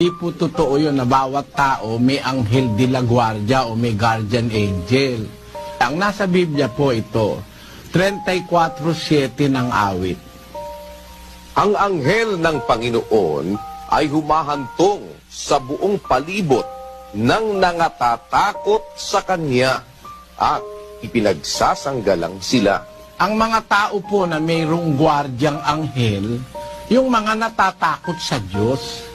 Hindi po totoo yun na bawat tao may anghel de la guardia o may guardian angel. Ang nasa Biblia po ito, 34.7 ng awit. Ang anghel ng Panginoon ay humahantong sa buong palibot ng nangatatakot sa Kanya at ipinagsasanggalang sila. Ang mga tao po na mayroong gwardyang anghel, yung mga natatakot sa Diyos.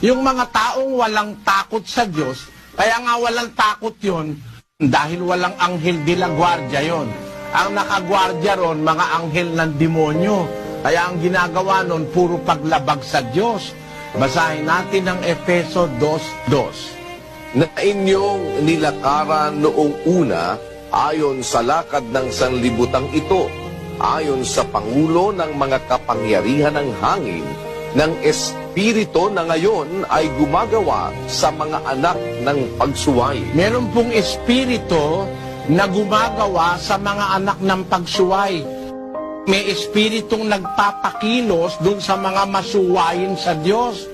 Yung mga taong walang takot sa Diyos, kaya nga walang takot yon dahil walang anghel de la guardia yon. Ang nakagwardya ron, mga anghel ng demonyo. Kaya ang ginagawa nun, puro paglabag sa Diyos. Basahin natin ang Efeso 2.2. na inyong nilakaran noong una ayon sa lakad ng sanlibutang ito, ayon sa Pangulo ng mga kapangyarihan ng hangin, ng Espiritu na ngayon ay gumagawa sa mga anak ng pagsuway. Meron pong espiritu na gumagawa sa mga anak ng pagsuway. May espiritong nagpapakilos dun sa mga masuwayin sa Diyos.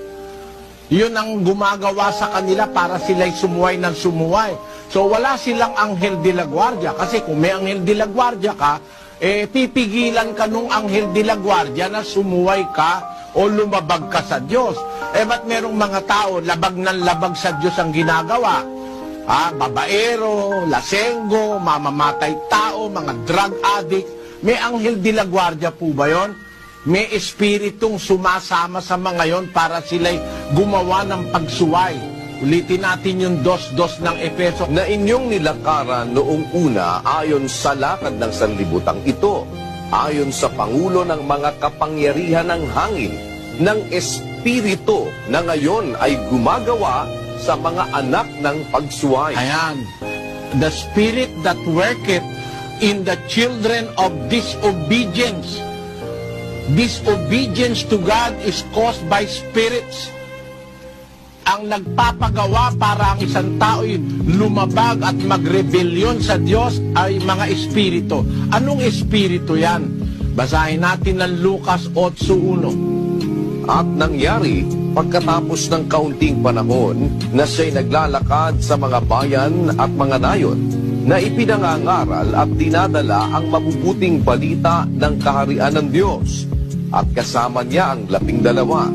Yun ang gumagawa sa kanila para sila'y sumuway ng sumuway. So wala silang anghel de la guardia. Kasi kung may anghel de la guardia ka, eh pipigilan ka nung anghel de la guardia na sumuway ka o lumabag ka sa Diyos. Eh ba't merong mga tao, labag ng labag sa Diyos ang ginagawa? Ah, babaero, lasenggo, mamamatay tao, mga drug addict. May anghel de la guardia po ba yon? May espiritong sumasama sa mga yon para sila'y gumawa ng pagsuway. Ulitin natin yung dos-dos ng Efeso. na inyong nilakaran noong una ayon sa lakad ng sanlibutang ito, ayon sa Pangulo ng mga kapangyarihan ng hangin, ng Espiritu na ngayon ay gumagawa sa mga anak ng pagsuway. Ayan. The spirit that worketh in the children of disobedience. Disobedience to God is caused by spirits. Ang nagpapagawa para ang isang tao'y lumabag at magrebelyon sa Diyos ay mga espiritu. Anong espiritu yan? Basahin natin ng Lucas 8.1. At nangyari, pagkatapos ng kaunting panahon, na siya'y naglalakad sa mga bayan at mga nayon, na ipinangangaral at dinadala ang mabubuting balita ng kaharian ng Diyos, at kasama niya ang labing dalawa.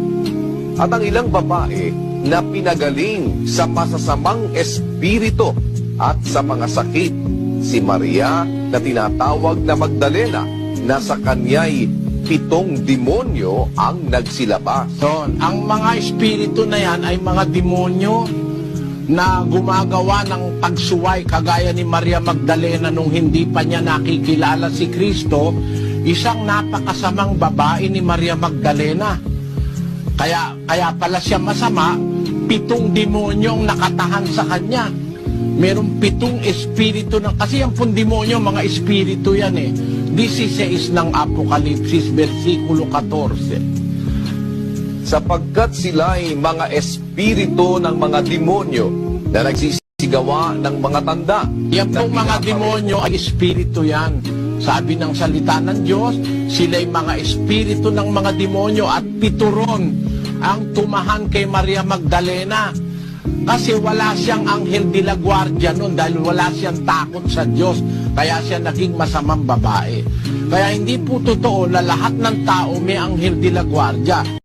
At ang ilang babae na pinagaling sa masasamang espiritu at sa mga sakit, si Maria na tinatawag na Magdalena, na sa kanya'y pitong demonyo ang nagsilabas. So, ang mga espiritu na yan ay mga demonyo na gumagawa ng pagsuway kagaya ni Maria Magdalena nung hindi pa niya nakikilala si Kristo, isang napakasamang babae ni Maria Magdalena. Kaya, kaya pala siya masama, pitong demonyong nakatahan sa kanya. Merong pitong espiritu ng, kasi yung pong demonyo, mga espiritu yan eh. 16 ng Apokalipsis, versikulo 14. sapagkat sila ay mga espiritu ng mga demonyo na nagsisigawa ng mga tanda. Yan pong mga demonyo ay espiritu yan. Sabi ng salita ng Diyos, sila'y mga espiritu ng mga demonyo at pituron ang tumahan kay Maria Magdalena. Kasi wala siyang anghel de la guardia noon dahil wala siyang takot sa Diyos. Kaya siya naging masamang babae. Kaya hindi po totoo na lahat ng tao may anghel de la guardia.